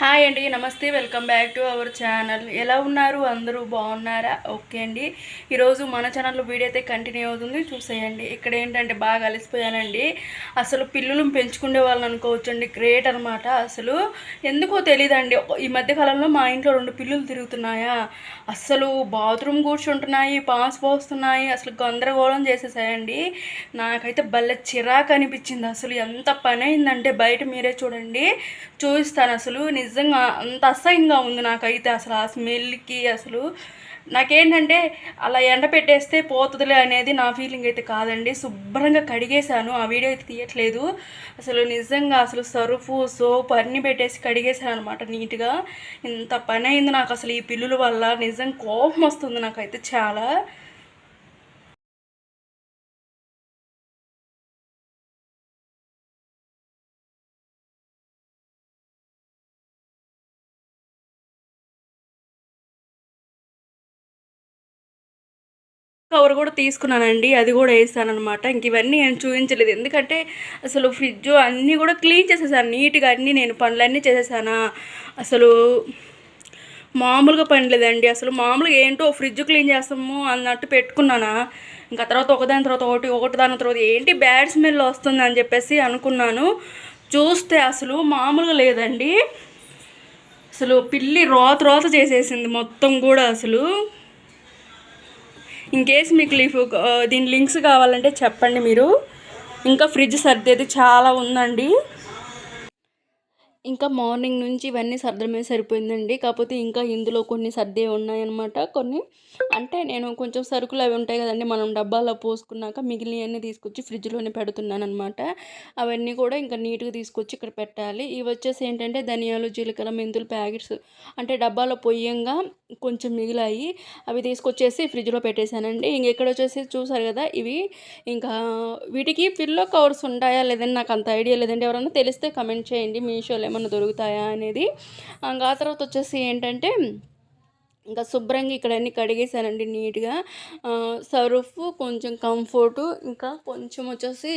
Hi అండి నమస్తే welcome back to our channel. ఎలా ఉన్నారు? అందరూ బాగున్నారా? ఓకే అండి. ఈరోజు మన ఛానల్లో వీడియో అయితే కంటిన్యూ అవుతుంది. చూసేయండి. ఇక్కడ ఏంటంటే బాగా అలసిపోయానండి. అసలు పిల్లులను పెంచుకునే వాళ్ళని అనుకోవచ్చండి. గ్రేట్ అనమాట అసలు. ఎందుకో తెలియదండి ఈ మధ్యకాలంలో మా ఇంట్లో రెండు పిల్లులు తిరుగుతున్నాయా? అసలు బాత్రూమ్ కూర్చుంటున్నాయి పాస్ పోస్తున్నాయి. అసలు గందరగోళం చేసేసాయండి. నాకైతే భలే చిరాకు అనిపించింది. అసలు ఎంత పని అయిందంటే బయట మీరే చూడండి. చూపిస్తాను అసలు. నిజంగా అంత అసహ్యంగా ఉంది నాకైతే అసలు ఆ స్మెల్కి అసలు. నాకేంటంటే అలా ఎండ పెట్టేస్తే పోతుందిలే అనేది నా ఫీలింగ్ అయితే కాదండి. శుభ్రంగా కడిగేశాను. ఆ వీడియో అయితే తీయట్లేదు. అసలు నిజంగా అసలు సరుపు సోప్ అన్నీ పెట్టేసి కడిగేశాను అనమాట నీట్గా. ఇంత పని అయింది నాకు అసలు ఈ పిల్లుల వల్ల. నిజం కోపం వస్తుంది నాకైతే చాలా. కవర్ కూడా తీసుకున్నానండి. అది కూడా వేసాననమాట ఇంక ఇవన్నీ నేను చూపించలేదు. ఎందుకంటే అసలు ఫ్రిడ్జ్ అన్నీ కూడా క్లీన్ చేసేసాను. నీట్గా అన్నీ నేను పనులన్నీ చేసేసానా? అసలు మామూలుగా పని లేదండి. అసలు మామూలుగా ఏంటో ఫ్రిడ్జ్ క్లీన్ చేస్తాము అన్నట్టు పెట్టుకున్నానా? ఇంకా తర్వాత ఒకదాని తర్వాత ఒకటి ఒకటి దాని తర్వాత ఏంటి బ్యాడ్ స్మెల్ వస్తుంది అని చెప్పేసి అనుకున్నాను. చూస్తే అసలు మామూలుగా లేదండి. అసలు పిల్లి రోత రోత చేసేసింది మొత్తం కూడా అసలు. ఇంకేసి మీకు లీఫ్ uh, దీని లింక్స్ కావాలంటే చెప్పండి మీరు. ఇంకా ఫ్రిడ్జ్ సర్దేది చాలా ఉందండి. ఇంకా మార్నింగ్ నుంచి ఇవన్నీ సర్దమే సరిపోయిందండి. కాకపోతే ఇంకా ఇందులో కొన్ని సర్దే ఉన్నాయన్నమాట. కొన్ని అంటే నేను కొంచెం సరుకులు అవి ఉంటాయి కదండి మనం డబ్బాలో పోసుకున్నాక మిగిలినవన్నీ తీసుకొచ్చి ఫ్రిడ్జ్లోనే పెడుతున్నాను అనమాట అవన్నీ కూడా ఇంకా నీట్గా తీసుకొచ్చి ఇక్కడ పెట్టాలి. ఇవి వచ్చేసి ఏంటంటే ధనియాలు జీలకర్ర మెంతులు ప్యాకెట్స్ అంటే డబ్బాలో పొయ్యంగా కొంచెం మిగిలాయి అవి తీసుకొచ్చేసి ఫ్రిడ్జ్లో పెట్టేశానండి. ఇంక ఇక్కడ వచ్చేసి చూసారు కదా ఇవి ఇంకా వీటికి పిల్లో కవర్స్ ఉంటాయా లేదని నాకు అంత ఐడియా లేదండి. ఎవరైనా తెలిస్తే కమెంట్ చేయండి మీషోలో ఏమన్నా దొరుకుతాయా అనేది. ఆ తర్వాత వచ్చేసి ఏంటంటే ఇంకా శుభ్రంగా ఇక్కడ అన్ని కడిగేసానండి నీట్గా. సర్ఫ్ కొంచెం కంఫర్టు ఇంకా కొంచెం వచ్చేసి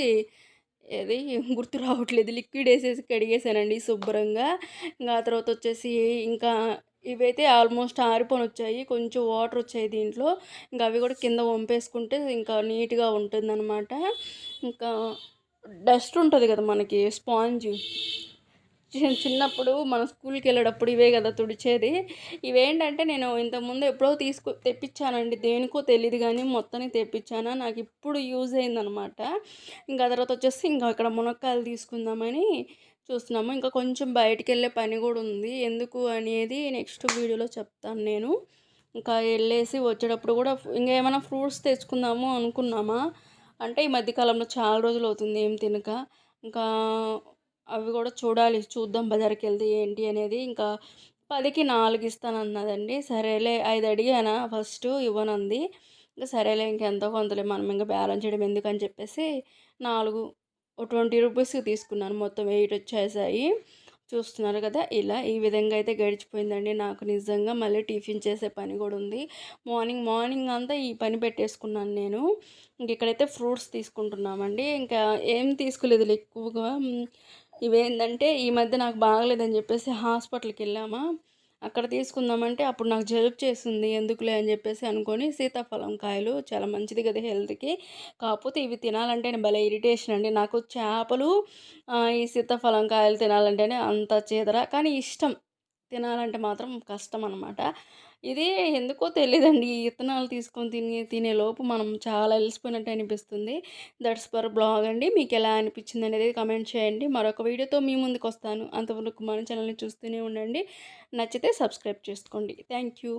ఏది గుర్తు రావట్లేదు. లిక్విడ్ వేసేసి కడిగేసానండి శుభ్రంగా. ఇంకా ఆ తర్వాత వచ్చేసి ఇంకా ఇవైతే ఆల్మోస్ట్ ఆరిపోని వచ్చాయి. కొంచెం వాటర్ వచ్చాయి దీంట్లో. ఇంకా అవి కూడా కింద వంపేసుకుంటే ఇంకా నీట్గా ఉంటుందన్నమాట. ఇంకా డస్ట్ ఉంటుంది కదా మనకి స్పాంజ్. చిన్నప్పుడు మన స్కూల్కి వెళ్ళేటప్పుడు ఇవే కదా తుడిచేది. ఇవేంటంటే నేను ఇంతకుముందు ఎప్పుడో తీసుకు తెప్పించానండి. దేనికో తెలియదు కానీ మొత్తానికి తెప్పించాను. నాకు ఇప్పుడు యూజ్ అయిందనమాట. ఇంకా తర్వాత వచ్చేసి ఇంకా ఇక్కడ మునక్కాయలు తీసుకుందామని చూస్తున్నాము. ఇంకా కొంచెం బయటికి వెళ్ళే పని కూడా ఉంది. ఎందుకు అనేది నెక్స్ట్ వీడియోలో చెప్తాను నేను. ఇంకా వెళ్ళేసి వచ్చేటప్పుడు కూడా ఇంకా ఏమైనా ఫ్రూట్స్ తెచ్చుకుందాము అనుకున్నామా? అంటే ఈ మధ్యకాలంలో చాలా రోజులు అవుతుంది ఏం తినక. ఇంకా అవి కూడా చూడాలి. చూద్దాం బజార్కి వెళ్తే ఏంటి అనేది. ఇంకా పదికి నాలుగు ఇస్తానన్నదండి. సరేలే ఐదు అడిగానా ఫస్ట్ ఇవ్వనంది. ఇంకా సరేలే ఇంకెంతో కొంతలే మనం ఇంకా బ్యాలెన్స్ చేయడం ఎందుకని చెప్పేసి నాలుగు ట్వంటీ రూపీస్కి తీసుకున్నాను. మొత్తం ఎయిట్ వచ్చేసాయి. చూస్తున్నారు కదా ఇలా ఈ విధంగా అయితే గడిచిపోయిందండి. నాకు నిజంగా మళ్ళీ టిఫిన్ చేసే పని కూడా ఉంది. మార్నింగ్ మార్నింగ్ అంతా ఈ పని పెట్టేసుకున్నాను నేను. ఇంక ఇక్కడైతే ఫ్రూట్స్ తీసుకుంటున్నామండి. ఇంకా ఏం తీసుకోలేదు. ఎక్కువగా ఇవేంటంటే ఈ మధ్య నాకు బాగలేదని చెప్పేసి హాస్పిటల్కి వెళ్ళామా. అక్కడ తీసుకుందామంటే అప్పుడు నాకు జలుబు చేస్తుంది ఎందుకులే అని చెప్పేసి అనుకొని సీతాఫలం కాయలు చాలా మంచిది కదా హెల్త్కి. కాకపోతే ఇవి తినాలంటే భలే ఇరిటేషన్ అండి. నాకు చేపలు ఈ సీతాఫలం కాయలు తినాలంటేనే అంత చేదరా. కానీ ఇష్టం తినాలంటే మాత్రం కష్టం అనమాట ఇది ఎందుకో తెలియదండి ఈ విత్తనాలు తీసుకొని తినే తినే లోపు మనం చాలా అలసిపోయినట్టు అనిపిస్తుంది. దట్స్ ఫర్ బ్లాగ్ అండి. మీకు ఎలా అనిపించింది అనేది కమెంట్ చేయండి. మరొక వీడియోతో మీ ముందుకు వస్తాను. అంతవరకు మన ఛానల్ని చూస్తూనే ఉండండి. నచ్చితే సబ్స్క్రైబ్ చేసుకోండి. Thank you.